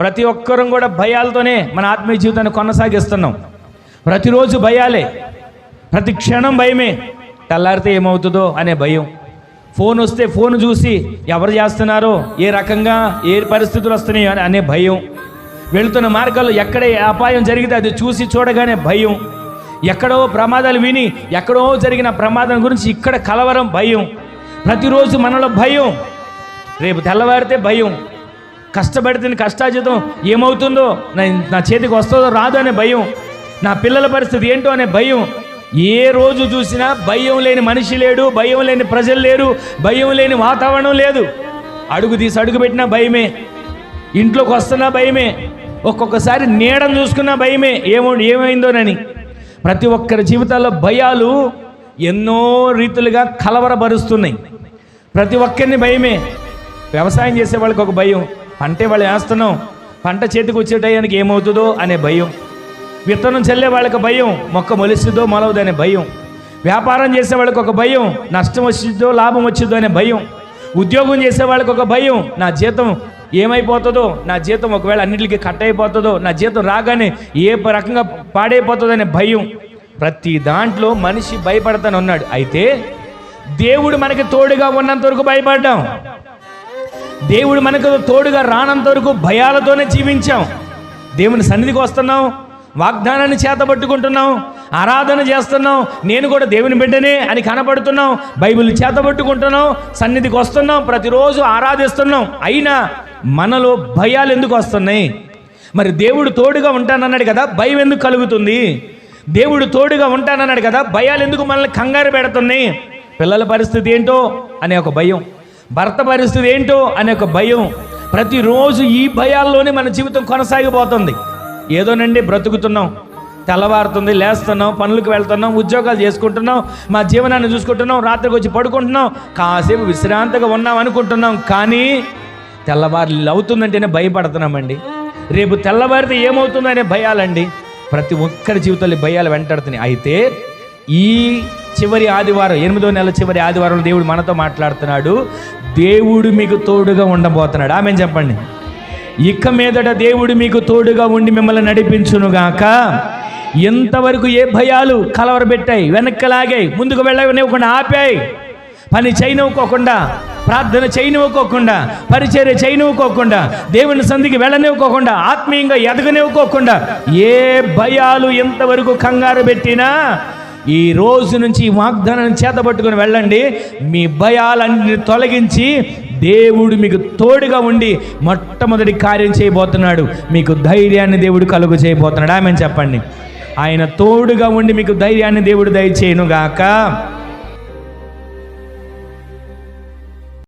ప్రతి ఒక్కరం కూడా భయాలతోనే మన ఆత్మీయ జీవితాన్ని కొనసాగిస్తున్నాం. ప్రతిరోజు భయాలే. ప్రతి క్షణం భయమే. తెల్లారితే ఏమవుతుందో అనే భయం. ఫోన్ వస్తే ఫోన్ చూసి ఎవరు చేస్తున్నారో ఏ రకంగా ఏ పరిస్థితులు వస్తున్నాయో అని అనే భయం. వెళుతున్న మార్గాల్లో ఎక్కడ అపాయం జరిగితే అది చూసి చూడగానే భయం. ఎక్కడో ప్రమాదాలు విని ఎక్కడో జరిగిన ప్రమాదం గురించి ఇక్కడ కలవరం భయం. ప్రతిరోజు మనలో భయం. రేపు తెల్లవారితే భయం. కష్టపడితే కష్టాజితం ఏమవుతుందో? నా నా చేతికి వస్తుందో రాదో అనే భయం. నా పిల్లల పరిస్థితి ఏంటో అనే భయం. ఏ రోజు చూసినా భయం లేని మనిషి లేడు భయం లేని ప్రజలు లేరు భయం లేని వాతావరణం లేదు. అడుగు తీసి అడుగు పెట్టినా భయమే. ఇంట్లోకి వస్తున్నా భయమే. ఒక్కొక్కసారి నీడను చూసుకున్నా భయమే. ఏమో ఏమైందోనని. ప్రతి ఒక్కరి జీవితాల్లో భయాలు ఎన్నో రీతులుగా కలవరపరుస్తున్నాయి. ప్రతి ఒక్కరిని భయమే. వ్యవసాయం చేసే వాళ్ళకి ఒక భయం. పంటే వాళ్ళు వేస్తున్నాం పంట చేతికి వచ్చే టయానికి ఏమవుతుందో అనే భయం. విత్తనం చల్లే వాళ్ళకి భయం మొక్క మొలిస్తుందో మొలవదనే అనే భయం. వ్యాపారం చేసే వాళ్ళకి ఒక భయం నష్టం వచ్చిందో లాభం వచ్చిందో అనే భయం. ఉద్యోగం చేసే వాళ్ళకి ఒక భయం నా జీతం ఏమైపోతుందో నా జీతం ఒకవేళ అన్నింటికి కట్ అయిపోతుందో నా జీతం రాగానే ఏ రకంగా పాడైపోతుందో అనే భయం. ప్రతి దాంట్లో మనిషి భయపడతాను ఉన్నాడు అయితే దేవుడు మనకి తోడుగా ఉన్నంత వరకు భయపడ్డాం. దేవుడు మనకు తోడుగా రానంత వరకు భయాలతోనే జీవించాం. దేవుని సన్నిధికి వస్తున్నాం. వాగ్దానాన్ని చేతబట్టుకుంటున్నాం ఆరాధన చేస్తున్నాం. నేను కూడా దేవుని బిడ్డనే అని కనపడుతున్నాం బైబిల్ చేతబట్టుకుంటున్నాం సన్నిధికి వస్తున్నాం. ప్రతిరోజు ఆరాధిస్తున్నాం. అయినా మనలో భయాలు ఎందుకు వస్తున్నాయి? మరి దేవుడు తోడుగా ఉంటానన్నాడు కదా భయం ఎందుకు కలుగుతుంది? దేవుడు తోడుగా ఉంటానన్నాడు కదా భయాలు ఎందుకు మనల్ని కంగారు పెడుతున్నాయి? పిల్లల పరిస్థితి ఏంటో అనే ఒక భయం. భర్త పరిస్థితి ఏంటో అనే ఒక భయం ప్రతిరోజు ఈ భయాల్లోనే మన జీవితం కొనసాగిపోతుంది. ఏదోనండి బ్రతుకుతున్నాం తెల్లవారుతుంది లేస్తున్నాం పనులకు వెళ్తున్నాం ఉద్యోగాలు చేసుకుంటున్నాం మా జీవనాన్ని చూసుకుంటున్నాం రాత్రికి వచ్చి పడుకుంటున్నాం కాసేపు విశ్రాంతిగా ఉన్నాం అనుకుంటున్నాం కానీ తెల్లవారు అవుతుందంటేనే భయపడుతున్నామండి. రేపు తెల్లవారితే ఏమవుతుందనే భయాలండి. ప్రతి ఒక్కరి జీవితంలో భయాలు వెంటాడుతున్నాయి. అయితే ఈ చివరి ఆదివారం ఎనిమిదో నెల చివరి ఆదివారం దేవుడు మనతో మాట్లాడుతున్నాడు. దేవుడు మీకు తోడుగా ఉండబోతున్నాడు. ఆమె చెప్పండి. ఇక మీదట దేవుడు మీకు తోడుగా ఉండి మిమ్మల్ని నడిపించునుగాక. ఎంతవరకు ఏ భయాలు కలవరబెట్టాయి వెనక్కి లాగాయి ముందుకు వెళ్ళనివ్వకుండా ఆపాయి. పని చేయనివ్వకోకుండా ప్రార్థన చేయనివ్వకోకుండా పరిచర్య చేయనివ్వకోకుండా దేవుని సంధికి వెళ్ళనివ్వకోకుండా ఆత్మీయంగా ఎదగనివ్వకోకుండా ఏ భయాలు ఎంతవరకు కంగారు పెట్టినా ఈ రోజు నుంచి ఈ వాగ్దానాన్ని చేతబట్టుకుని వెళ్ళండి. మీ భయాలన్నీ తొలగించి దేవుడు మీకు తోడుగా ఉండి మొట్టమొదటి కార్యం చేయబోతున్నాడు. మీకు ధైర్యాన్ని దేవుడు కలుగు చేయబోతున్నాడు. ఆమె చెప్పండి. ఆయన తోడుగా ఉండి మీకు ధైర్యాన్ని దేవుడు దయచేయనుగాక.